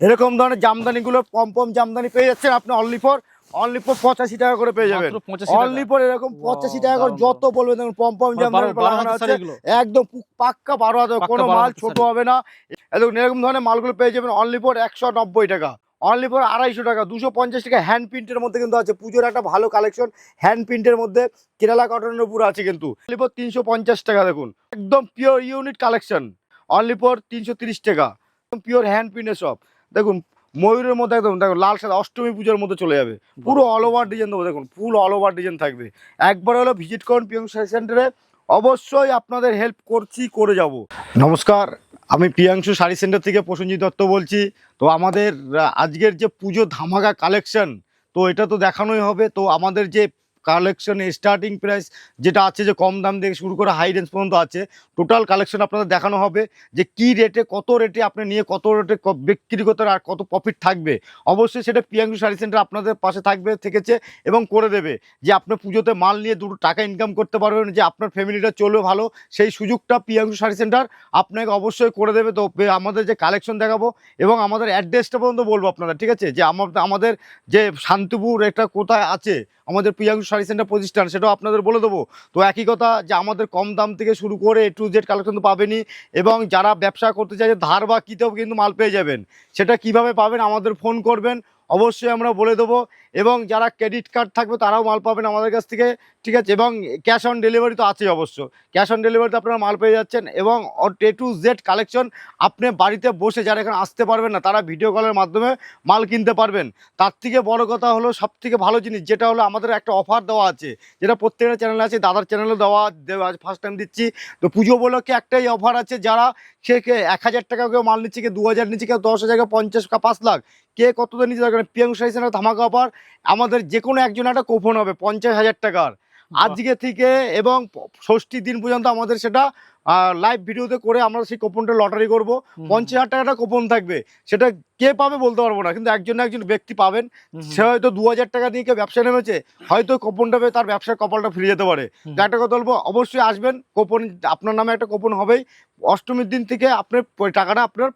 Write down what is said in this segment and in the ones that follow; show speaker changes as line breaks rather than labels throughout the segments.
এরকম ধরনের জামদানিগুলো পম পম জামদানি পেয়ে যাচ্ছেন আপনি অনলি ফর অনলি ফর পঁচাশি টাকা করে পেয়ে যাবেন।
মাত্র 85 টাকা।
অনলি ফর এরকম পঁচাশি টাকা করে যত বলবেন দেখুন পম পম
মানে
জামদানি? একদম পাক্কা বারো হাজার কোনো মাল ছোট হবে না। দেখুন এরকম ধরনের মালগুলো পেয়ে যাবেন অনলি ফর একশো নব্বই টাকা। অনলি ফর আড়াইশো টাকা দুশো পঞ্চাশ টাকা হ্যান্ড প্রিন্টের মধ্যে কিন্তু আছে। পুজোর একটা ভালো কালেকশন হ্যান্ড প্রিন্টের মধ্যে কেরালা কটনের উপর আছে কিন্তু। অনলি ফর তিনশো পঞ্চাশ টাকা দেখুন। একদম pure unit collection only for তিনশো তিরিশ টাকা। একদম পিওর হ্যান্ড প্রিন্টের সব দেখুন ময়ূরের মধ্যে একদম দেখুন লাল সাদা অষ্টমী পুজোর মধ্যে চলে যাবে। পুরো অল ওভার ডিজাইন দেবো দেখুন ফুল অল ওভার ডিজাইন থাকবে। একবার হলো ভিজিট করুন পিয়ং সেন্টারে অবশ্যই আপনাদের হেল্প করছি করে যাব। নমস্কার আমি প্রিয়াংশু শাড়ি সেন্টার থেকে প্রসেনজিৎ দত্ত বলছি। তো আমাদের আজকের যে পুজো ধামাকা কালেকশন তো এটা তো দেখানোই হবে। তো আমাদের যে কালেকশন স্টার্টিং প্রাইস যেটা আছে যে কম দাম থেকে শুরু করে হাই রেঞ্জ পর্যন্ত আছে। টোটাল কালেকশন আপনাদের দেখানো হবে যে কি রেটে কত রেটে আপনি নিয়ে কত রেটে বিক্রি করতে আর কত প্রফিট থাকবে। অবশ্যই সেটা প্রিয়াংশু শাড়ি সেন্টার আপনাদের পাশে থাকবে, থেকেছে এবং করে দেবে যে আপনি পুজোতে মাল নিয়ে দুটো টাকা ইনকাম করতে পারবেন, যে আপনার ফ্যামিলিটা চলবে ভালো, সেই সুযোগটা প্রিয়াংশু শাড়ি সেন্টার আপনাকে অবশ্যই করে দেবে। তো আমাদের যে কালেকশন দেখাবো এবং আমাদের অ্যাড্রেসটা পর্যন্ত বলব আপনাদের, ঠিক আছে? যে আমাদের যে শান্তিপুর এটা কোথায় আছে, আমাদের প্রিয়াংশু শাড়ি সেন্টার প্রতিষ্ঠান, সেটাও আপনাদের বলে দেবো। তো একই কথা যে আমাদের কম দাম থেকে শুরু করে এ টু জেড কালেকশন তো পাবেনই এবং যারা ব্যবসা করতে চাইছে ধার বা কিতেও কিন্তু মাল পেয়ে যাবেন। সেটা কীভাবে পাবেন আমাদের ফোন করবেন, অবশ্যই আমরা বলে দেবো। এবং যারা ক্রেডিট কার্ড থাকবে তারাও মাল পাবেন আমাদের কাছ থেকে, ঠিক আছে? এবং ক্যাশ অন ডেলিভারি তো আছেই অবশ্য। ক্যাশ অন ডেলিভারিতে আপনারা মাল পেয়ে যাচ্ছেন এবং এ টু জেড কালেকশন আপনি বাড়িতে বসে যারা এখানে আসতে পারবেন না, তারা ভিডিও কলের মাধ্যমে মাল কিনতে পারবেন। তার থেকে বড় কথা হলো সব থেকে ভালো জিনিস যেটা হলো আমাদের একটা অফার দেওয়া আছে, যেটা প্রত্যেকটা চ্যানেলে আছে, দাদার চ্যানেলে দেওয়া দেওয়া ফার্স্ট টাইম দিচ্ছি। তো পুজো উপলক্ষে একটাই অফার আছে যারা সে কে এক হাজার টাকা কেউ মাল নিচ্ছে কেউ দু হাজার নিচ্ছে কেউ দশ হাজার কেউ পঞ্চাশ পাঁচ লাখ, কে কত দিন নিচ্ছে পিয়াং সাইসেনের ধামাকা অফার আমাদের যে কোনো একজন একটা কুপন হবে পঞ্চাশ হাজার টাকার। আজকে থেকে এবং ষষ্ঠীর দিন পর্যন্ত আমাদের সেটা লাইভ ভিডিওতে করে আমরা সেই কুপনটা লটারি করব। পঞ্চাশ হাজার টাকাটা কুপন থাকবে। সেটা কে পাবে বলতে পারব না কিন্তু একজন একজন ব্যক্তি পাবেন। সে হয়তো দু হাজার টাকা দিয়ে কেউ ব্যবসা নেমেছে হয়তো কুপনটা পেয়ে তার ব্যবসার কপালটা ফিরে যেতে পারে। তো একটা কথা বলব অবশ্যই আসবেন কুপন আপনার নামে একটা কুপন হবেই। অষ্টমীর দিন থেকে আপনার টাকাটা আপনার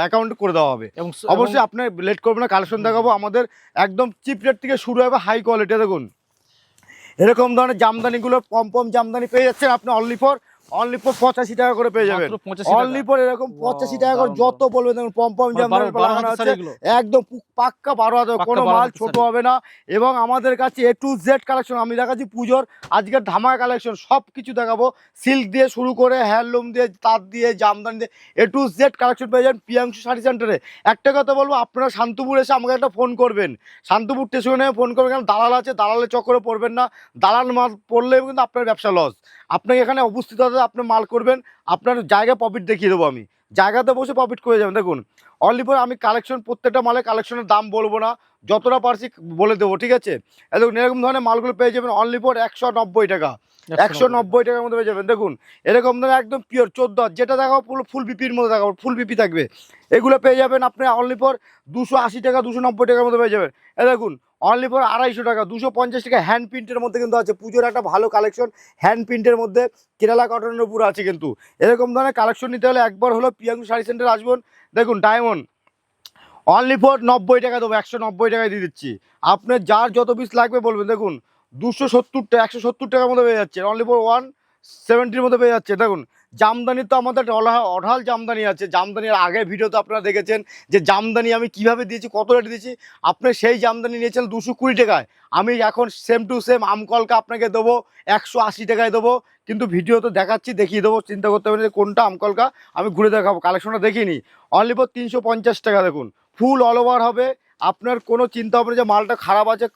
অ্যাকাউন্টে করে দেওয়া হবে।
এবং
অবশ্যই আপনি লেট করবেন না কালেকশন দেখাবো। আমাদের একদম চিপ রেট থেকে শুরু হবে হাই কোয়ালিটি দেখুন। এরকম ধরনের জামদানিগুলো পম পম জামদানি পেয়ে যাচ্ছেন আপনি অনলি ফর অনলি ফর পঁচাশি টাকা করে পেয়ে যাবেন।
মাত্র 85 টাকা।
অনলি ফর এরকম পঁচাশি টাকা করে যত বলবেন দেখুন আছে একদম পাক্কা বারো হাজার কোনো মাল ছোট হবে না। এবং আমাদের কাছে এ টু জেড কালেকশন আমি দেখাচ্ছি পুজোর আজকের ধামাকা কালেকশন সব কিছু দেখাবো। সিল্ক দিয়ে শুরু করে হ্যান্ডলুম দিয়ে তাঁত দিয়ে জামদানি দিয়ে এ টু জেড কালেকশন পেয়ে যাবেন পিয়াংশু শাড়ি সেন্টারে একটা কথা বলব আপনারা শান্তিপুর এসে আমাকে একটা ফোন করবেন। শান্তিপুর স্টেশনে ফোন করবেন কারণ দালাল আছে দালালের চক্করে পড়বেন না। দালাল মাল পড়লেও কিন্তু আপনার ব্যবসা লস আপনাকে এখানে উপস্থিত হতে আপনি মাল করবেন, আপনার জায়গা প্রফিট দেখিয়ে দেবো আমি। জায়গাতে বসে প্রফিট করে যাবেন। দেখুন অনলি ফর আমি কালেকশন প্রত্যেকটা মালের কালেকশনের দাম বলব না, যতটা পারছি বলে দেবো, ঠিক আছে? এরকম এরকম ধরনের মালগুলো পেয়ে যাবেন অনলি ফর একশো নব্বই টাকা। একশো নব্বই। টাকার মধ্যে পেয়ে যাবেন। দেখুন এরকম ধরনের একদম পিওর চোদ্দ। যেটা দেখাবো পুরো ফুল বিপির মধ্যে দেখাবো ফুল বিপি থাকবে। এগুলো পেয়ে যাবেন আপনি অনলি ফর দুশো আশি টাকা দুশো নব্বই টাকার মধ্যে পেয়ে যাবেন। এ দেখুন অনলি ফর আড়াইশো টাকা দুশো পঞ্চাশ টাকা হ্যান্ড প্রিন্টের মধ্যে কিন্তু আছে। পুজোর একটা ভালো কালেকশন হ্যান্ড প্রিন্টের মধ্যে কেরালা কটনের উপর আছে কিন্তু। এরকম ধরনের কালেকশন নিতে হলে একবার হলো পিয়াঙ্গু শাড়ি সেন্টার আসবেন। দেখুন ডায়মন্ড অনলি ফর নব্বই টাকা দেবো একশো নব্বই টাকায় দিয়ে দিচ্ছি। আপনার যার যত পিস লাগবে বলবেন। দেখুন দুশো সত্তর টাকা একশো সত্তর টাকার মধ্যে পেয়ে যাচ্ছে। অনলি ফর ওয়ান সেভেন্টির মধ্যে পেয়ে যাচ্ছে। দেখুন, জামদানি তো আমাদের অলা- অঢাল জামদানি আছে। জামদানির আগের ভিডিওতে আপনারা দেখেছেন যে জামদানি আমি কীভাবে দিয়েছি, কত রেটে দিয়েছি? আপনি সেই জামদানি নিয়েছেন দুশো কুড়ি টাকায়। আমি এখন সেম টু সেম আমকলকা আপনাকে দেবো, একশো আশি টাকায় দেবো। কিন্তু ভিডিও তো দেখাচ্ছি, দেখিয়ে দেবো, চিন্তা করতে হবে যে কোনটা আমকলকা আমি ঘুরে দেখাবো কালেকশনটা দেখিনি অনলি ফর তিনশো পঞ্চাশ টাকা, দেখুন। ফুল অল ওভার হবে। আপনার কোনো চিন্তা হবে যে মালটা খারাপ আছে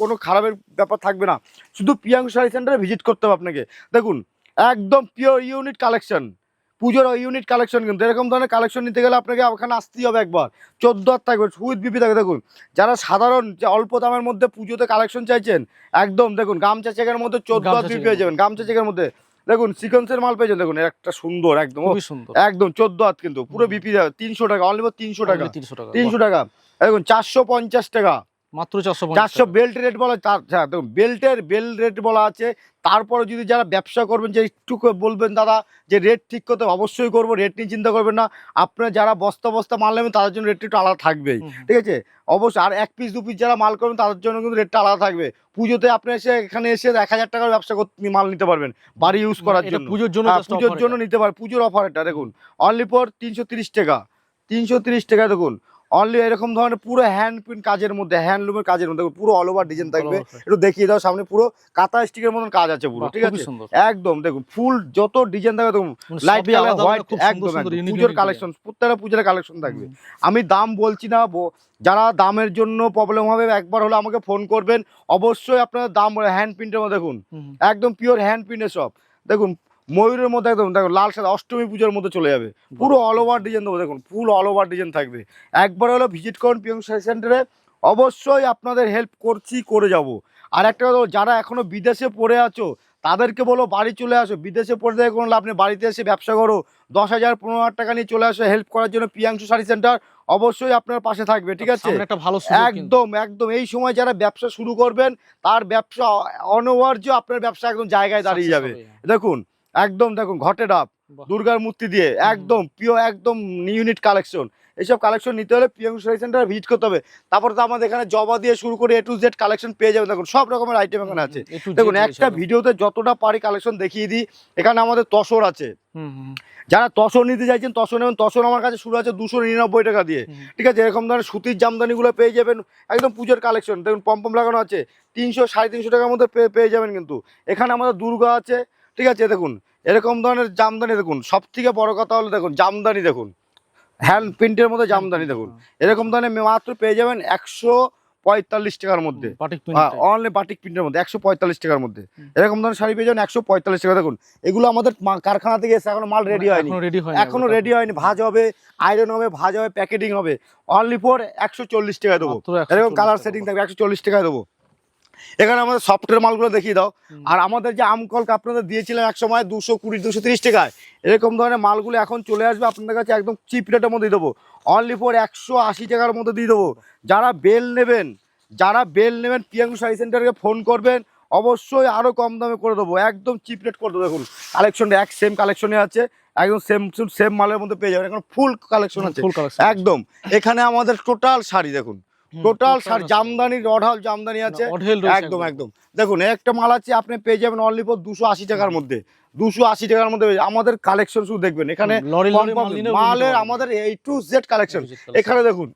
কোনো খারাপের ব্যাপার থাকবে না। শুধু পিয়াং শাড়ি সেন্টারে ভিজিট করতে হবে আপনাকে। দেখুন একদম পিওর ইউনিট কালেকশন পুজোর ইউনিট কালেকশন কিন্তু। এরকম ধরনের কালেকশন নিতে গেলে আপনাকে ওখানে আসতেই হবে একবার। চোদ্দ হাত থাকবে সুইট বিপি থাকবে দেখুন যারা সাধারণ যে অল্প দামের মধ্যে পুজোতে কালেকশন চাইছেন একদম দেখুন গামছা চেকের মধ্যে চোদ্দ হাত বিপি পেয়ে যাবেন। গামছা চেকের মধ্যে। দেখুন সিকোয়েন্সের মাল পেয়েছেন দেখুন একটা সুন্দর একদম।
সুন্দর।
একদম চোদ্দ হাত কিন্তু। পুরো। বিপি তিনশো টাকা অনলি তিনশো টাকা।
তিনশো টাকা।
তিনশো টাকা। দেখুন চারশো পঞ্চাশ টাকা।
মাত্র চারশো
চারশো বেল্ট রেট বলা হ্যাঁ, দেখুন বেল্টের বেল রেট বলা আছে। তারপরে যদি যারা ব্যবসা করবেন যে একটু বলবেন দাদা যে রেট ঠিক করতে হবে, অবশ্যই করব রেট নিয়ে চিন্তা করবেন না। আপনার যারা বস্তা বস্তা মাল নেবেন তাদের জন্য রেটটা একটু আলাদা থাকবেই। ঠিক আছে? অবশ্যই আর এক পিস দু পিস যারা মাল করবেন তাদের জন্য কিন্তু রেটটা আলাদা থাকবে। পুজোতে আপনি এসে এখানে এসে এক হাজার টাকার ব্যবসা করতে মাল নিতে পারবেন বাড়ি ইউজ করার জন্য।
পুজোর জন্য
হ্যাঁ, পুজোর জন্য নিতে পারে পুজোর অফার এটা দেখুন অনলি ফর তিনশো তিরিশ টাকা। তিনশো তিরিশ টাকা দেখুন অনলি এরকম ধরনের পুরো হ্যান্ড প্রিন্ট কাজের মধ্যে হ্যান্ডলুমের কাজের মধ্যে পুরো অল ওভার ডিজাইন থাকবে। একটু দেখিয়ে দাও সামনে পুরো কাঁথা স্টিকের মতন কাজ আছে পুরো ঠিক আছে? একদম দেখুন ফুল যত ডিজাইন থাকবে দেখুন
মানে
লাইট হোয়াইট একদম পুজোর কালেকশন প্রত্যেকটা পুজোর কালেকশন থাকবে। আমি দাম বলছি না যারা দামের জন্য প্রবলেম হবে একবার হলে আমাকে ফোন করবেন। অবশ্যই আপনার দাম হ্যান্ড প্রিন্টের মধ্যে দেখুন। একদম পিওর হ্যান্ড প্রিন্টের সব দেখুন ময়ূরের মধ্যে একদম দেখো লাল সাদা অষ্টমী পুজোর মধ্যে চলে যাবে। পুরো অল ওভার ডিজাইন দেবো দেখুন ফুল অল ওভার ডিজাইন থাকবে। একবার হলো ভিজিট করুন পিয়ং সেন্টারে অবশ্যই আপনাদের হেল্প করছি করে যাব। আর একটা কথা যারা এখনও বিদেশে পড়ে আছো তাদেরকে বলো বাড়ি চলে আসো। বিদেশে পড়ে থেকে কোনো নেই বাড়িতে এসে ব্যবসা করো। দশ হাজার পনেরো হাজার টাকা নিয়ে চলে আসো হেল্প করার জন্য পিয়াংশু শাড়ি সেন্টার অবশ্যই আপনার পাশে থাকবে ঠিক আছে?
একটা ভালো
একদম একদম এই সময় যারা ব্যবসা শুরু করবেন তার ব্যবসা অনিবার্য আপনার ব্যবসা একদম জায়গায় দাঁড়িয়ে যাবে। দেখুন একদম দেখুন ঘটে ডাব দুর্গার মূর্তি দিয়ে একদম পিও একদম ইউনিট কালেকশন এইসব কালেকশন নিতে হলে শাড়ি সেন্টার ভিজিট করতে হবে। তারপরে তো আমাদের এখানে জবা দিয়ে শুরু করে এ টু জেড কালেকশন পেয়ে যাবেন। দেখুন সব রকমের আইটেম এখানে আছে। দেখুন একটা ভিডিওতে যতটা পারি কালেকশন দেখিয়ে দিই। এখানে আমাদের তসর আছে। যারা তসর নিতে চাইছেন তসর নেবেন। তসর আমার কাছে শুরু আছে দুশো নিরানব্বই টাকা দিয়ে। ঠিক আছে এরকম ধরনের সুতির জামদানিগুলো পেয়ে যাবেন। একদম পুজোর কালেকশন দেখুন পম্পম লাগানো আছে। তিনশো সাড়ে তিনশো টাকার মধ্যে পেয়ে যাবেন কিন্তু। এখানে আমাদের দুর্গা আছে। ঠিক আছে দেখুন এরকম ধরনের জামদানি দেখুন সব থেকে বড় কথা হলো দেখুন জামদানি দেখুন হ্যান্ড প্রিন্টের মধ্যে জামদানি দেখুন এরকম ধরনের মাত্র পেয়ে যাবেন একশো পঁয়তাল্লিশ টাকার মধ্যে। অনলি বাটিক প্রিন্টের মধ্যে একশো পঁয়তাল্লিশ টাকার মধ্যে। এরকম ধরনের শাড়ি পেয়ে যাবেন একশো পঁয়তাল্লিশ টাকা। দেখুন এগুলো আমাদের কারখানা থেকে এসে এখনও মাল রেডি হয়নি।
এখনও রেডি হয়নি এখনও
রেডি হয়নি ভাজ হবে আয়রন হবে ভাজ হবে প্যাকেটিং হবে। অনলি ফোর একশো চল্লিশ টাকা দেবো। এরকম কালার সেটিং থাকবে একশো চল্লিশ টাকায় দেবো। এখানে আমাদের সফটওয়্যার মালগুলো দেখিয়ে দাও। আর আমাদের যে আমকলক আপনাদের দিয়েছিলাম এক সময় দুশো কুড়ি দুশো তিরিশ টাকায় এরকম ধরনের মালগুলো এখন চলে আসবে আপনাদের কাছে একদম চিপ রেটের মধ্যে দেবো। অনলি ফর একশো আশি টাকার মধ্যে দিয়ে দেবো। যারা বেল নেবেন যারা বেল নেবেন পিয়াঙ্গু শাড়ি সেন্টারকে ফোন করবেন অবশ্যই আরও কম দামে করে দেবো। একদম চিপ রেট করে দেবো। দেখুন কালেকশনটা এক সেম কালেকশনে আছে একদম সেম সেম মালের মধ্যে পেয়ে যাবেন। এখন ফুল কালেকশন আছে।
ফুল কালেকশন
একদম। এখানে আমাদের টোটাল শাড়ি দেখুন। টোটাল শাড়ি জামদানি অঢাল জামদানি আছে। একদম একদম। দেখুন একটা মাল আছে আপনি পেয়ে যাবেন অনলি ফর দুশো আশি টাকার মধ্যে। দুশো আশি টাকার মধ্যে আমাদের কালেকশন শুধু দেখবেন। এখানে মালের আমাদের এই টু জেড কালেকশন এখানে দেখুন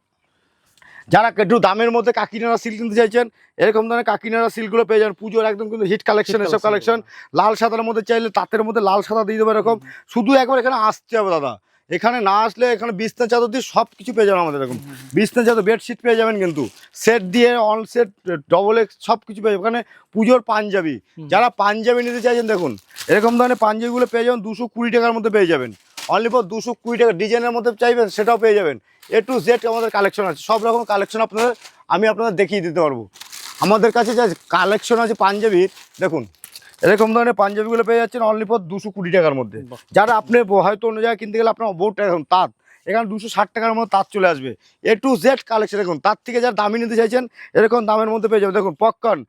যারা একটু দামের মধ্যে কাকিনারা সিল্ক কিনতে চাইছেন এরকম ধরনের কাকিনারা সিল্কগুলো পেয়ে যাবেন। পুজোর একদম কিন্তু হিট কালেকশন এসব কালেকশন লাল সাদার মধ্যে চাইলে তাঁতের মধ্যে লাল সাদা দিয়ে দেবো এরকম। শুধু একবার এখানে আসতে হবে দাদা। এখানে না আসলে এখানে বিছনা চাদর দিয়ে সব কিছু পেয়ে যাবেন আমাদের এরকম। বিছনা চাদর বেডশিট পেয়ে যাবেন কিন্তু। সেট দিয়ে অন সেট ডবল এক্স সব কিছু পেয়ে যাবেন। ওখানে পুজোর পাঞ্জাবি। যারা পাঞ্জাবি নিতে চাইছেন দেখুন এরকম ধরনের পাঞ্জাবিগুলো পেয়ে যাবেন দুশো কুড়ি টাকার মধ্যে পেয়ে যাবেন। অনলি ফর দুশো কুড়ি টাকা ডিজাইনের মধ্যে চাইবেন সেটাও পেয়ে যাবেন। এ টু জেড আমাদের কালেকশন আছে। সব রকম কালেকশন আপনাদের আমি আপনাদের দেখিয়ে দিতে পারব। আমাদের কাছে যে কালেকশন আছে পাঞ্জাবির দেখুন এরকম ধরনের পাঞ্জাবিগুলো পেয়ে যাচ্ছেন অনলি ফর দুশো কুড়ি টাকার মধ্যে। যারা আপনি হয়তো অন্য জায়গায় কিনতে গেলে আপনার বহুত টাকা এখন তাঁত। এখানে দুশো ষাট টাকার মধ্যে তাঁত চলে আসবে। এ টু জেড কালেকশন দেখুন তার থেকে যারা দামি নিতে চাইছেন এরকম দামের মধ্যে পেয়ে যাবেন। দেখুন পপকর্ন।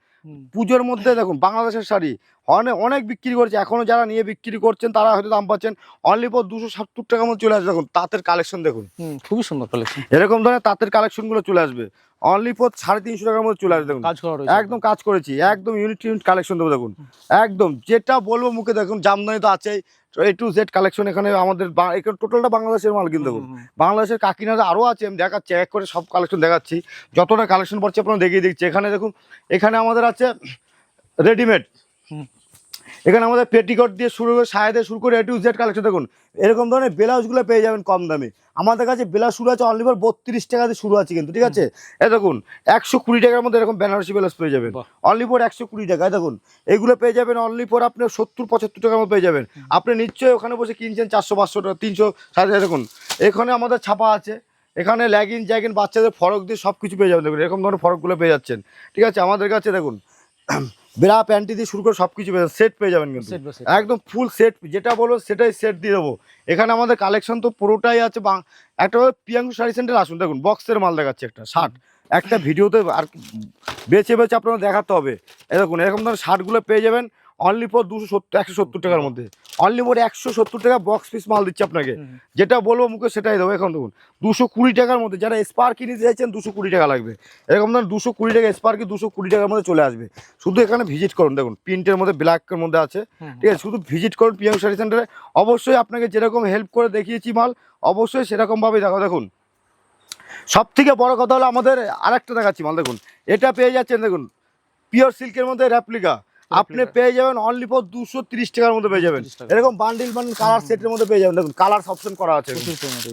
পুজোর মধ্যে দেখুন বাংলাদেশের শাড়ি। অনেক অনেক বিক্রি করছে। এখনও যারা নিয়ে বিক্রি করছেন তারা হয়তো দাম পাচ্ছেন অনলি ফর দুশো সত্তর টাকার মধ্যে চলে আসবে। দেখুন তাঁতের কালেকশন দেখুন।
খুবই সুন্দর কালেকশন
এরকম ধরনের তাঁতের কালেকশনগুলো চলে আসবে। অনলি ফর সাড়ে তিনশো টাকার মধ্যে চলে আসবে দেখুন। একদম কাজ করেছি একদম ইউনিট ইউনিট কালেকশন দেবো দেখুন। একদম যেটা বলব মুখে দেখুন জামদানি তো আছেই। এ টু জেড কালেকশন এখানে আমাদের এখানে টোটালটা বাংলাদেশের মাল কিন্তু দেখুন। বাংলাদেশের কাকিনারা আরও আছে আমি দেখাচ্ছি এক করে সব কালেকশন দেখাচ্ছি। যতটা কালেকশন পড়ছে আপনারা দেখিয়ে দিচ্ছি। এখানে দেখুন এখানে আমাদের আছে রেডিমেড। এখানে আমাদের পেটিকট দিয়ে শুরু করে সায়া দিয়ে শুরু করে এ টু জেড কালেকশন দেখুন এরকম ধরনের ব্লাউজগুলো পেয়ে যাবেন কম দামে। আমাদের কাছে ব্লাউজ শুরু আছে অনলি ফর বত্রিশ টাকা দিয়ে শুরু আছে কিন্তু ঠিক আছে? এ দেখুন একশো কুড়ি টাকার মধ্যে এরকম বেনারসি ব্লাউজ পেয়ে যাবেন। অনলি ফর একশো কুড়ি টাকা দেখুন এগুলো পেয়ে যাবেন অনলি ফর আপনি সত্তর পঁচাত্তর টাকার মধ্যে পেয়ে যাবেন। আপনি নিশ্চয়ই ওখানে বসে কিনছেন চারশো পাঁচশো টাকা তিনশো সাড়ে দেখুন এখানে আমাদের ছাপা আছে। এখানে ল্যাগিন জ্যাগিন বাচ্চাদের ফরক দিয়ে সব কিছু পেয়ে যাবেন দেখুন এরকম ধরনের ফরকগুলো পেয়ে যাচ্ছেন। ঠিক আছে? আমাদের কাছে দেখুন বেড়া প্যান্টি দিয়ে শুরু করে সব কিছু পেয়ে সেট পেয়ে যাবেন কিন্তু। একদম ফুল সেট যেটা বলব সেটাই সেট দিয়ে দেবো। এখানে আমাদের কালেকশন তো পুরোটাই আছে বা একটা পিয়াঙ্গু শাড়ি সেন্টার আসুন দেখুন বক্সের মাল দেখাচ্ছে একটা শার্ট একটা ভিডিওতে আর বেছে বেছে আপনারা দেখাতে হবে। এরকম এরকম ধরনের শার্টগুলো পেয়ে যাবেন। অনলি ফর দুশো সত্তর একশো সত্তর টাকার মধ্যে। অনলি ফর একশো সত্তর টাকা বক্স পিস মাল দিচ্ছে আপনাকে। যেটা বলব মুখে সেটাই দেবো এখন দেখুন। দুশো কুড়ি টাকার মধ্যে যারা স্পার্কি নিতে চাইছেন দুশো কুড়ি টাকা লাগবে। এরকম ধরুন দুশো কুড়ি টাকা স্পার্কি দুশো কুড়ি টাকার মধ্যে চলে আসবে। শুধু এখানে ভিজিট করুন দেখুন প্রিন্টের মধ্যে ব্ল্যাকের মধ্যে আছে। ঠিক আছে শুধু ভিজিট করুন পিএম শাড়ি সেন্টারে অবশ্যই আপনাকে যেরকম হেল্প করে দেখিয়েছি মাল অবশ্যই সেরকমভাবেই দেখো দেখুন। সব থেকে বড় কথা হলো আমাদের আরেকটা দেখাচ্ছি মাল দেখুন। এটা পেয়ে যাচ্ছেন দেখুন পিওর সিল্কের মধ্যে র্যাপ্লিকা আপনি পেয়ে যাবেন অনলি ফর দুশো তিরিশ টাকার মধ্যে পেয়ে যাবেন। এরকম বান্ডিল বান্ডিল কালার সেটের মধ্যে পেয়ে যাবেন। দেখুন কালার অপশন করা আছে।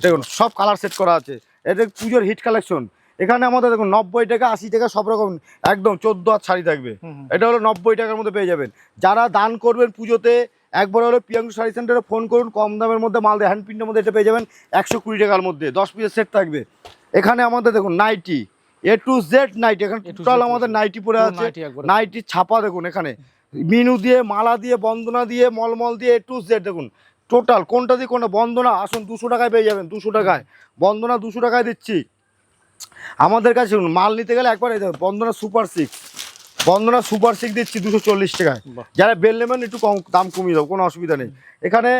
দেখুন সব কালার সেট করা আছে। এটা পুজোর হিট কালেকশন এখানে আমাদের দেখুন নব্বই টাকা আশি টাকা সব রকম একদম চোদ্দ হাত শাড়ি থাকবে। এটা হলো নব্বই টাকার মধ্যে পেয়ে যাবেন। যারা দান করবেন পুজোতে একবার হলো প্রিয়াঙ্কু শাড়ি সেন্টারে ফোন করুন কম দামের মধ্যে মাল দিয়ে হ্যান্ড প্রিন্টের মধ্যে এটা পেয়ে যাবেন একশো কুড়ি টাকার মধ্যে। দশ পিসের সেট থাকবে। এখানে আমাদের দেখুন nightie A to Z nightie এখানে টোটাল আমাদের নাইটি পরে আছে।
নাইটি
ছাপা দেখুন এখানে। মিনু দিয়ে মালা দিয়ে বন্দনা দিয়ে মলমল দিয়ে এ টু জেড দেখুন। টোটাল কোনটা দিয়ে কোনটা? বন্দনা আসুন দুশো টাকায় পেয়ে যাবেন দুশো টাকায়। বন্দনা দুশো টাকায় দিচ্ছি। আমাদের কাছে মাল নিতে গেলে একবার Bandana super six Bandana super six দিচ্ছি দুশো চল্লিশ টাকায়। যারা বেল নেবেন একটু কম দাম কমিয়ে দেবো কোনো অসুবিধা নেই। এখানে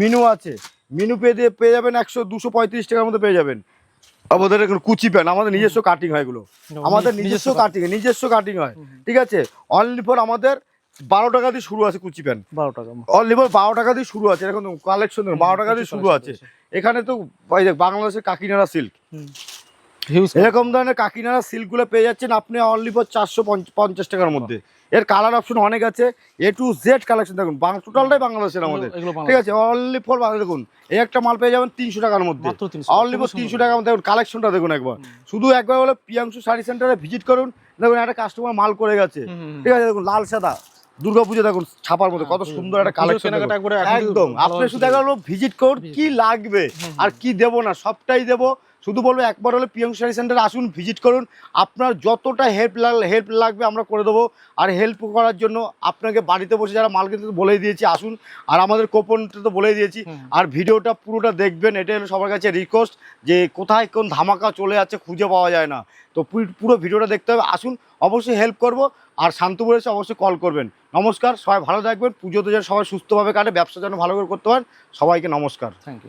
মিনু আছে। মিনু পেয়ে দিয়ে পেয়ে যাবেন একশো দুশো পঁয়ত্রিশ টাকার মধ্যে পেয়ে যাবেন। আমাদের এখন কুচি প্যান্ট আমাদের নিজস্ব কাটিং হয় এগুলো। আমাদের নিজস্ব কাটিং নিজস্ব কাটিং হয়। ঠিক আছে? অনলি ফর আমাদের বারো টাকা দিয়ে শুরু আছে কুচি প্যান্ট
বারো টাকা
অনলি ফর বারো টাকা দিয়ে শুরু আছে। এরকম কালেকশন বারো টাকা দিয়ে শুরু আছে। এখানে তো বাংলাদেশের কাকিনাড়া সিল্ক
হিউজ
এরকম ধরনের কাকিনাড়া সিল্কগুলো পেয়ে যাচ্ছেন আপনি অনলি ফর চারশো পঞ্চাশ টাকার মধ্যে। এর কালার অপশন অনেক আছে এ টু জেড কালেকশন দেখুন টোটালটাই বাংলাদেশের আমাদের। ঠিক আছে অনলি ফর দেখুন এই একটা মাল পেয়ে যাবেন তিনশো টাকার মধ্যে।
মাত্র 300
অনলি ফর তিনশো টাকার মধ্যে দেখুন কালেকশনটা দেখুন একবার। শুধু একবার হলো পিয়াংশু শাড়ি সেন্টারে ভিজিট করুন দেখুন একটা কাস্টমার মাল করে গেছে। ঠিক আছে দেখুন লাল সাদা দুর্গাপুজো দেখুন ছাপার মধ্যে কত সুন্দর একটা কালেকশন একদম আপনি শুধু একবার ভিজিট করুন কি লাগবে আর কি দেবো না সবটাই দেবো। শুধু বলব একবার হলে প্রিয়াংশু শাড়ি সেন্টারে আসুন ভিজিট করুন। আপনার যতটা হেল্প হেল্প লাগবে আমরা করে দেবো। আর হেল্প করার জন্য আপনাকে বাড়িতে বসে যারা মাল কিনতে বলেই দিয়েছি আসুন। আর আমাদের কোপনটা তো বলেই দিয়েছি। আর ভিডিওটা পুরোটা দেখবেন এটাই হলো সবার কাছে রিকোয়েস্ট যে কোথায় কোন ধামাকা চলে যাচ্ছে খুঁজে পাওয়া যায় না। তো পুরো- পুরো ভিডিওটা দেখতে হবে আসুন অবশ্যই হেল্প করব। আর শান্তপুরে এসে অবশ্যই কল করবেন। নমস্কার সবাই ভালো থাকবেন পুজোতে যেন সবাই সুস্থভাবে কাটে ব্যবসা যেন ভালো করে করতে পারেন সবাইকে নমস্কার।
Thank you